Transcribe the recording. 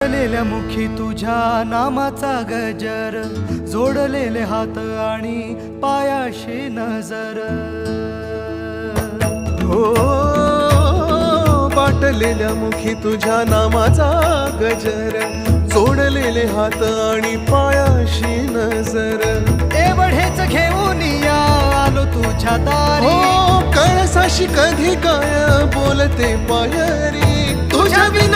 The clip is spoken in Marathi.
जोडलेल्या मुखी तुझ्या नामाचा गजर जोडलेले हात आणि पायाशी नजर. हो बाटलेल्या मुखी तुझ्या नामाचा गजर जोडलेले हात आणि पायाशी नजर. एवढेच घेऊन या आलो तुझ्या दारी. हो कळसाशी कधी काय बोलते पायरी. तुझ्या विना